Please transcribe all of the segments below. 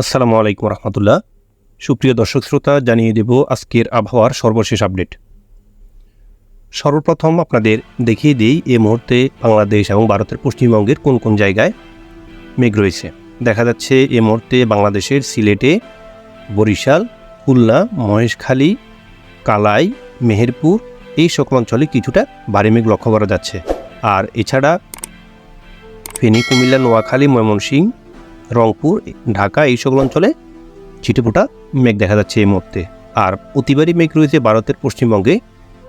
আসসালামু আলাইকুম রহমতুল্লাহ। সুপ্রিয় দর্শক শ্রোতা, জানিয়ে দেব আজকের আবহাওয়ার সর্বশেষ আপডেট। সর্বপ্রথম আপনাদের দেখিয়ে দিই, এ মুহূর্তে বাংলাদেশ এবং ভারতের পশ্চিমবঙ্গের কোন কোন জায়গায় মেঘ রয়েছে। দেখা যাচ্ছে, এ মুহূর্তে বাংলাদেশের সিলেটে বরিশাল, খুলনা, মহেশখালী, কালাই, মেহেরপুর এই সকল অঞ্চলে কিছুটা ভারী মেঘ লক্ষ্য করা যাচ্ছে। আর এছাড়া ফেনী, কুমিল্লা, নোয়াখালী, ময়মনসিংহ রংপুর, ঢাকা এই সকল অঞ্চলে ছিটেফোঁটা মেঘ দেখা যাচ্ছে এই মুহূর্তে। আর অতিবারী মেঘ রয়েছে ভারতের পশ্চিমবঙ্গে,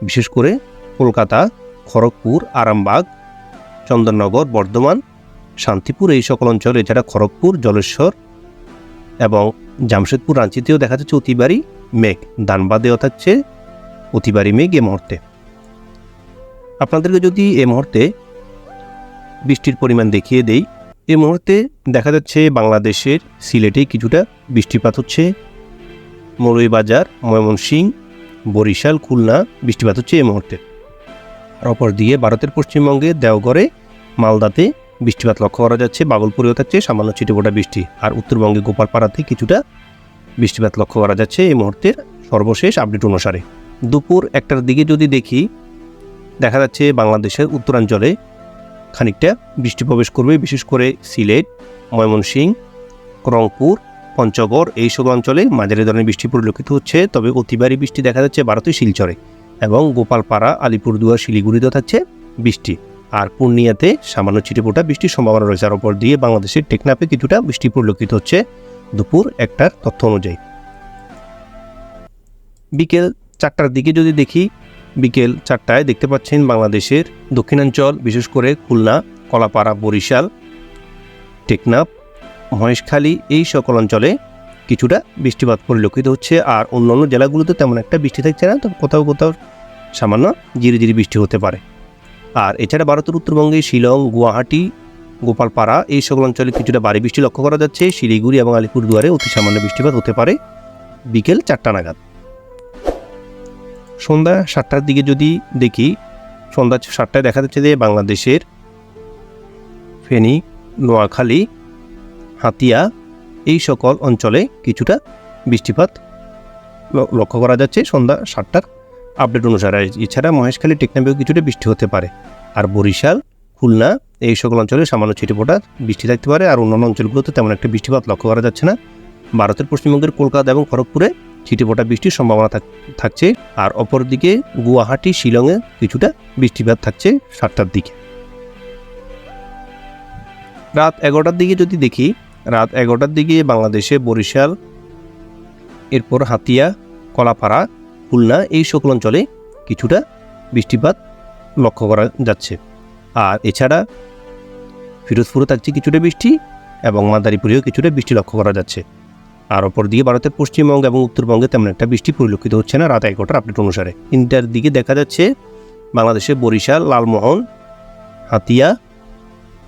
বিশেষ করে কলকাতা, খড়গপুর, আরামবাগ, চন্দননগর, বর্ধমান, শান্তিপুর, এই সকল অঞ্চলে, এছাড়া খড়গপুর, জলেশ্বর এবং জামশেদপুর, রাঁচিতেও দেখা যাচ্ছে অতিবারী মেঘ। দানবাদেও থাকছে অতিবারী মেঘ এ মুহূর্তে। আপনাদেরকে যদি এ মুহূর্তে বৃষ্টির পরিমাণ দেখিয়ে দেই এই মুহূর্তে দেখা যাচ্ছে বাংলাদেশের সিলেটে কিছুটা বৃষ্টিপাত হচ্ছে। মৌলভীবাজার, ময়মনসিংহ, বরিশাল, খুলনা বৃষ্টিপাত হচ্ছে এই মুহূর্তে। আর অপর দিয়ে ভারতের পশ্চিমবঙ্গে দেওঘরে, মালদাতে বৃষ্টিপাত লক্ষ্য করা যাচ্ছে। বাগলপুরেও থাকছে সামান্য ছিটেফোঁটা বৃষ্টি। আর উত্তরবঙ্গে গোপালপাড়াতে কিছুটা বৃষ্টিপাত লক্ষ্য করা যাচ্ছে এই মুহূর্তের সর্বশেষ আপডেট অনুসারে। দুপুর একটার দিকে যদি দেখি, দেখা যাচ্ছে বাংলাদেশের উত্তরাঞ্চলে খানিকটা বৃষ্টি প্রবেশ করবে, বিশেষ করে সিলেট ময়মনসিংহ রংপুর, পঞ্চগড় এইসব অঞ্চলে মাঝারি ধরনের বৃষ্টি পরিলক্ষিত হচ্ছে। তবে অতিবারী বৃষ্টি দেখা যাচ্ছে ভারতীয় শিলচরে এবং গোপালপাড়া, আলিপুরদুয়ার, শিলিগুড়িতেও থাকছে বৃষ্টি। আর পূর্ণিয়াতে সামান্য ছিটেফোঁটা বৃষ্টির সম্ভাবনা রয়েছে। আর ওপর দিয়ে বাংলাদেশের টেকনাফে কিছুটা বৃষ্টি পরিলক্ষিত হচ্ছে দুপুর একটার তথ্য অনুযায়ী। বিকেল চারটার দিকে যদি দেখি বিকেল চারটায় দেখতে পাচ্ছেন বাংলাদেশের দক্ষিণাঞ্চল, বিশেষ করে খুলনা, কলাপাড়া, বরিশাল, টেকনাফ, মহেশখালী, এই সকল অঞ্চলে কিছুটা বৃষ্টিপাত পরিলক্ষিত হচ্ছে। আর অন্যান্য জেলাগুলোতে তেমন একটা বৃষ্টি থাকছে না তো কোথাও কোথাও সামান্য জিরি জিরি বৃষ্টি হতে পারে। আর এছাড়া ভারতের উত্তরবঙ্গে শিলং, গুয়াহাটি, গোপালপাড়া, এই সকল অঞ্চলে কিছুটা ভারী বৃষ্টি লক্ষ্য করা যাচ্ছে। শিলিগুড়ি এবং আলিপুরদুয়ারে অতি সামান্য বৃষ্টিপাত হতে পারে বিকেল চারটা নাগাদ। সন্ধ্যা সাতটার দিকে যদি দেখি, সন্ধ্যা সাতটায় দেখা যাচ্ছে যে বাংলাদেশের ফেনী, নোয়াখালী, হাতিয়া এই সকল অঞ্চলে কিছুটা বৃষ্টিপাত লক্ষ্য করা যাচ্ছে সন্ধ্যা সাতটার আপডেট অনুসারে। এছাড়া মহেশখালী টেকনাফেও কিছুটা বৃষ্টি হতে পারে। আর বরিশাল, খুলনা এই সকল অঞ্চলে সামান্য ছিটেফোঁটা বৃষ্টি থাকতে পারে। আর অন্যান্য অঞ্চলগুলোতে তেমন একটা বৃষ্টিপাত লক্ষ্য করা যাচ্ছে না। ভারতের পশ্চিমবঙ্গের কলকাতা এবং খড়গপুরে ছিটেফোঁটা বৃষ্টির সম্ভাবনা থাক- থাকছে আর অপরদিকে গুয়াহাটি, শিলংয়ে কিছুটা বৃষ্টিপাত থাকছে সাতটার দিকে। রাত এগারোটার দিকে যদি দেখি, রাত এগারোটার দিকে বাংলাদেশে বরিশাল, এরপর হাতিয়া, কলাপাড়া, খুলনা এই সকল অঞ্চলে কিছুটা বৃষ্টিপাত লক্ষ্য করা যাচ্ছে। আর এছাড়া ফিরোজপুরে থাকছে কিছুটা বৃষ্টি এবং মাদারীপুরেও কিছুটা বৃষ্টি লক্ষ্য করা যাচ্ছে। আর অপর দিকে ভারতের পশ্চিমবঙ্গ এবং উত্তরবঙ্গে তেমন একটা বৃষ্টি পরিলক্ষিত হচ্ছে না রাত এগারোটার আপডেট অনুসারে। তিনটার দিকে দেখা যাচ্ছে বাংলাদেশে বরিশাল, লালমোহন, হাতিয়া,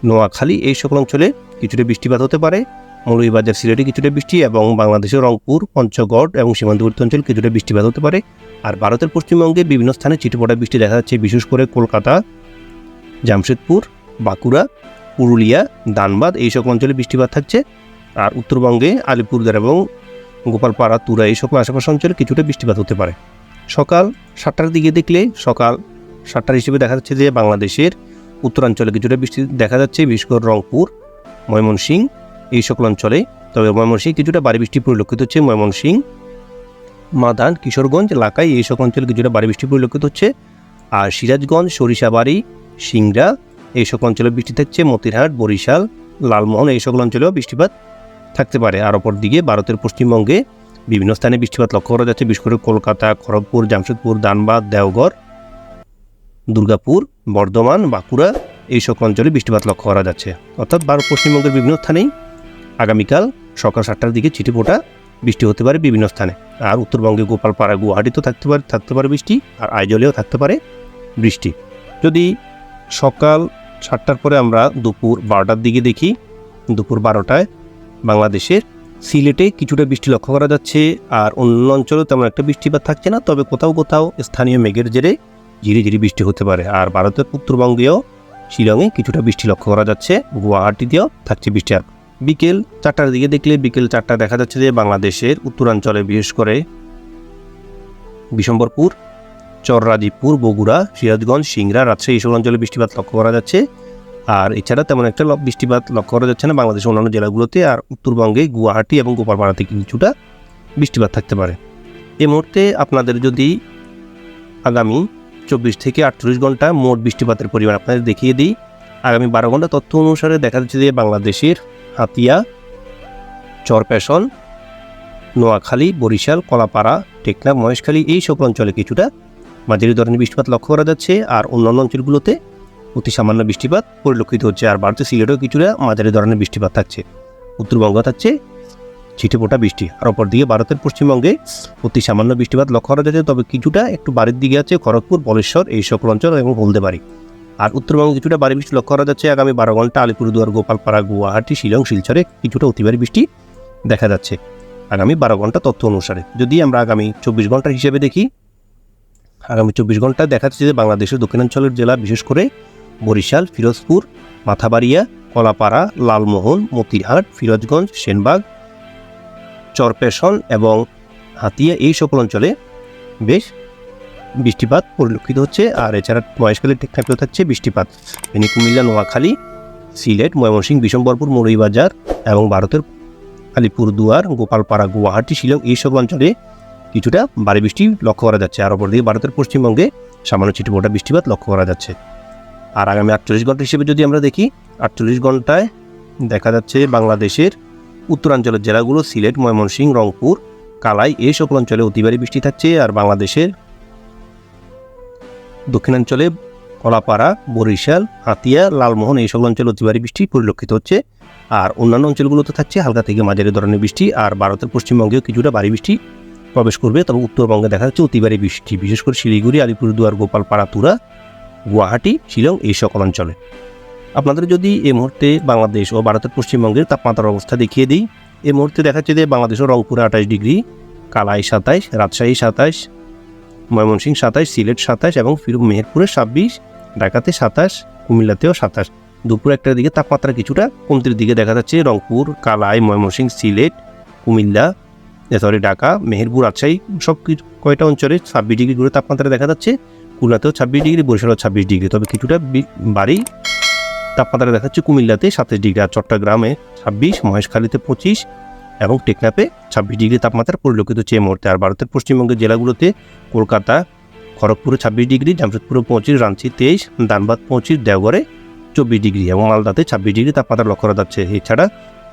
নোয়াখালী এই সকল অঞ্চলে কিছুটা বৃষ্টিপাত হতে পারে। মৌলভীবাজার, সিলেটে কিছুটা বৃষ্টি এবং বাংলাদেশের রংপুর, পঞ্চগড় এবং সীমান্তবর্তী অঞ্চল কিছুটা বৃষ্টিপাত হতে পারে। আর ভারতের পশ্চিমবঙ্গে বিভিন্ন স্থানে ছিটেফোঁটা বৃষ্টি দেখা যাচ্ছে, বিশেষ করে কলকাতা, জামশেদপুর, বাঁকুড়া, পুরুলিয়া, ধানবাদ এই সকল অঞ্চলে বৃষ্টিপাত থাকছে। আর উত্তরবঙ্গে আলিপুরদুয়ার এবং গোপালপাড়া, তুরা এই সকল আশেপাশে অঞ্চলে কিছুটা বৃষ্টিপাত হতে পারে। সকাল সাতটার দিকে দেখলে সকাল সাতটার হিসেবে দেখা যাচ্ছে যে বাংলাদেশের উত্তরাঞ্চলে কিছুটা বৃষ্টি দেখা যাচ্ছে, বিশেষ করে রংপুর ময়মনসিংহ এই সকল অঞ্চলে। তবে ময়মনসিংহ কিছুটা ভারী বৃষ্টি পরিলক্ষিত হচ্ছে। ময়মনসিংহ মাদান, কিশোরগঞ্জ এলাকায় এই সকল অঞ্চলে কিছুটা ভারী বৃষ্টি পরিলক্ষিত হচ্ছে। আর সিরাজগঞ্জ, সরিষাবাড়ি, সিংড়া এই সকল অঞ্চলে বৃষ্টি থাকছে। মতিরহাট, বরিশাল, লালমোহন এই সকল অঞ্চলেও বৃষ্টিপাত থাকতে পারে। আর অপর দিকে ভারতের পশ্চিমবঙ্গে বিভিন্ন স্থানে বৃষ্টিপাত লক্ষ্য করা যাচ্ছে। বিশেষ করে কলকাতা, খড়গপুর, জামশেদপুর ধানবাদ দেওঘর, দুর্গাপুর, বর্ধমান, বাঁকুড়া এই সকল অঞ্চলে বৃষ্টিপাত লক্ষ্য করা যাচ্ছে। অর্থাৎ ভারত পশ্চিমবঙ্গের বিভিন্ন স্থানেই আগামীকাল সকাল সাতটার দিকে ছিটেফোঁটা বৃষ্টি হতে পারে বিভিন্ন স্থানে। আর উত্তরবঙ্গে গোপালপাড়া গুয়াহাটিতেও থাকতে পারে থাকতে পারে বৃষ্টি, আর আইজলেও থাকতে পারে বৃষ্টি। যদি সকাল সাতটার পরে আমরা দুপুর বারোটার দিকে দেখি, দুপুর বারোটায় বাংলাদেশের সিলেটে কিছুটা বৃষ্টি লক্ষ্য করা যাচ্ছে, আর অন্য অঞ্চলেও তেমন একটা বৃষ্টিপাত থাকছে না, তবে কোথাও কোথাও স্থানীয় মেঘের জেরে ঝিরি ঝিরি বৃষ্টি হতে পারে। আর ভারতের উত্তরবঙ্গেও শিলংয়ে কিছুটা বৃষ্টি লক্ষ্য করা যাচ্ছে, গুয়াহাটিতেও থাকছে বৃষ্টি। আর বিকেল চারটার দিকে দেখলে বিকেল চারটা দেখা যাচ্ছে যে বাংলাদেশের উত্তরাঞ্চলে, বিশেষ করে বিশম্বরপুর, চররাজীবপুর, বগুড়া, সিরাজগঞ্জ, সিংড়া, রাজশাহী এইসব অঞ্চলে বৃষ্টিপাত লক্ষ্য করা যাচ্ছে। আর এছাড়া তেমন একটা বৃষ্টিপাত লক্ষ্য করা যাচ্ছে না বাংলাদেশের অন্যান্য জেলাগুলোতে, আর উত্তরবঙ্গে, গুয়াহাটি এবং গোপালপাড়াতে কিছুটা বৃষ্টিপাত থাকতে পারে। এই মুহূর্তে আপনাদের যদি আগামী চব্বিশ থেকে আটচল্লিশ ঘণ্টা মোট বৃষ্টিপাতের পরিমাণ আপনাদের দেখিয়ে দিই, আগামী বারো ঘণ্টা তথ্য অনুসারে দেখা যাচ্ছে যে বাংলাদেশের হাতিয়া, চরপেশন, নোয়াখালী, বরিশাল, কলাপাড়া টেকনা মহেশখালী এই সকল অঞ্চলে কিছুটা মাঝারি ধরনের বৃষ্টিপাত লক্ষ্য করা যাচ্ছে। আর অন্যান্য অঞ্চলগুলোতে অতি সামান্য বৃষ্টিপাত পরিলক্ষিত হচ্ছে। আর ভারতের সিলেটেও কিছুটা মাঝারি ধরনের বৃষ্টিপাত থাকছে। উত্তরবঙ্গ থাকছে ছিটেফোঁটা বৃষ্টি। আর অপরদিকে ভারতের পশ্চিমবঙ্গে অতি সামান্য বৃষ্টিপাত লক্ষ্য করা যাচ্ছে তবে কিছুটা একটু বাড়ির দিকে আছে খড়গপুর, বলেশ্বর, এই সকল অঞ্চল এবং হলদেবাড়ি। আর উত্তরবঙ্গে কিছুটা বাড়ি বৃষ্টি লক্ষ্য করা যাচ্ছে। আগামী বারো ঘণ্টা আলিপুরদুয়ার, গোপালপাড়া, গুয়াহাটি, শিলং, শিলচরে কিছুটা অতিবারী বৃষ্টি দেখা যাচ্ছে। আগামী বারো ঘণ্টা তথ্য অনুসারে যদি আমরা আগামী চব্বিশ ঘণ্টার হিসেবে দেখি, আগামী চব্বিশ ঘণ্টা দেখা যাচ্ছে যে, বাংলাদেশের দক্ষিণাঞ্চলের জেলা, বিশেষ করে বরিশাল, ফিরোজপুর, মাথাবাড়িয়া, কলাপাড়া, লালমোহন, মতিহাট ফিরোজগঞ্জ সেনবাগ, চরপেশন এবং হাতিয়া এই সকল অঞ্চলে বেশ বৃষ্টিপাত পরিলক্ষিত হচ্ছে। আর এছাড়া মহেশখালী টেকনাফেও থাকছে বৃষ্টিপাত। ফেনী কুমিল্লা, নোয়াখালী, সিলেট, ময়মনসিংহ, বিশম্বরপুর, মুরইবাজার এবং ভারতের আলিপুরদুয়ার গোপালপাড়া, গুয়াহাটি, শিলং এই সব অঞ্চলে কিছুটা ভারী বৃষ্টি লক্ষ্য করা যাচ্ছে। আর অপরদিকে ভারতের পশ্চিমবঙ্গে সামান্য ছিটেফোঁটা বৃষ্টিপাত লক্ষ্য করা যাচ্ছে। আর আগামী আটচল্লিশ ঘণ্টা হিসেবে যদি আমরা দেখি, আটচল্লিশ ঘন্টায় দেখা যাচ্ছে বাংলাদেশের উত্তরাঞ্চলের জেলাগুলো সিলেট, ময়মনসিংহ, রংপুর, কালাই এই সকল অঞ্চলে অতিবারী বৃষ্টি থাকছে আর বাংলাদেশের দক্ষিণাঞ্চলে কলাপাড়া, বরিশাল, হাতিয়া, লালমোহন এই সকল অঞ্চলে অতিবারী বৃষ্টি পরিলক্ষিত হচ্ছে। আর অন্যান্য অঞ্চলগুলোতে থাকছে হালকা থেকে মাঝারি ধরনের বৃষ্টি আর ভারতের পশ্চিমবঙ্গেও কিছুটা ভারী বৃষ্টি প্রবেশ করবে। তবে উত্তরবঙ্গে দেখা যাচ্ছে অতিবারী বৃষ্টি, বিশেষ করে শিলিগুড়ি, আলিপুরদুয়ার, গোপালপাড়া, তুরা গুয়াহাটি, শিলং এই সকল অঞ্চলে। আপনাদের যদি এই মুহূর্তে বাংলাদেশ ও ভারতের পশ্চিমবঙ্গের তাপমাত্রার অবস্থা দেখিয়ে দিই এই মুহূর্তে দেখা যাচ্ছে যে বাংলাদেশ ও রংপুরে আঠাশ ডিগ্রি, কালাই সাতাইশ রাজশাহী সাতাইশ ময়মনসিংহ সাতাইশ সিলেট সাতাইশ এবং ফির, মেহেরপুরে ছাব্বিশ, ঢাকাতে সাতাশ, কুমিল্লাতেও সাতাশ। দুপুর একটার দিকে তাপমাত্রা কিছুটা কমতির দিকে দেখা যাচ্ছে। রংপুর, কালাই, ময়মনসিংহ, সিলেট, কুমিল্লা সরি ঢাকা, মেহেরপুর, রাজশাহী সব কয়টা অঞ্চলে ছাব্বিশ ডিগ্রি করে তাপমাত্রা দেখা যাচ্ছে। খুলনাতেও ছাব্বিশ ডিগ্রি, বরিশালেও ছাব্বিশ ডিগ্রি। তবে কিছুটা বাড়ি তাপমাত্রা দেখাচ্ছে কুমিল্লাতে সাতাশ ডিগ্রি আর চট্টগ্রামে ছাব্বিশ, মহেশখালীতে পঁচিশ এবং টেকনাপে ছাব্বিশ ডিগ্রি তাপমাত্রা পরিলক্ষিত এই মুহূর্তে। আর ভারতের পশ্চিমবঙ্গের জেলাগুলোতে কলকাতা, খড়গপুরে ছাব্বিশ ডিগ্রি, জামশেদপুরে পঁচিশ, রাঁচি তেইশ, দানবাদ পঁচিশ, দেওঘরে চব্বিশ ডিগ্রি এবং মালদাতে ছাব্বিশ ডিগ্রি তাপমাত্রা লক্ষ্য করা যাচ্ছে। এছাড়া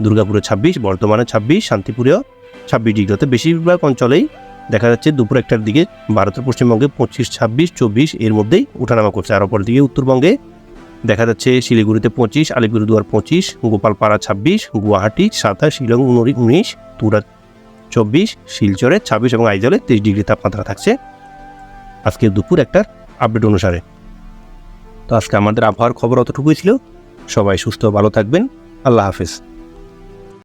দুর্গাপুরে ছাব্বিশ, বর্ধমানে ছাব্বিশ, শান্তিপুরেও ছাব্বিশ ডিগ্রি অর্থাৎ বেশিরভাগ অঞ্চলেই দেখা যাচ্ছে দুপুর একটার দিকে ভারতের পশ্চিমবঙ্গে পঁচিশ, ছাব্বিশ, চব্বিশ এর মধ্যেই ওঠানামা করছে। আর অপর দিকে উত্তরবঙ্গে দেখা যাচ্ছে শিলিগুড়িতে পঁচিশ, আলিপুরদুয়ার পঁচিশ, গোপালপাড়া ছাব্বিশ, গুয়াহাটি সাতাশ, শিলং উনিশ, তুরা চব্বিশ, শিলচরে ছাব্বিশ এবং আইজলে তেইশ ডিগ্রি তাপমাত্রা থাকছে আজকে দুপুর একটার আপডেট অনুসারে। তো আজকে আমাদের আবহাওয়ার খবর অতটুকুই ছিল। সবাই সুস্থ, ভালো থাকবেন। আল্লাহ হাফেজ।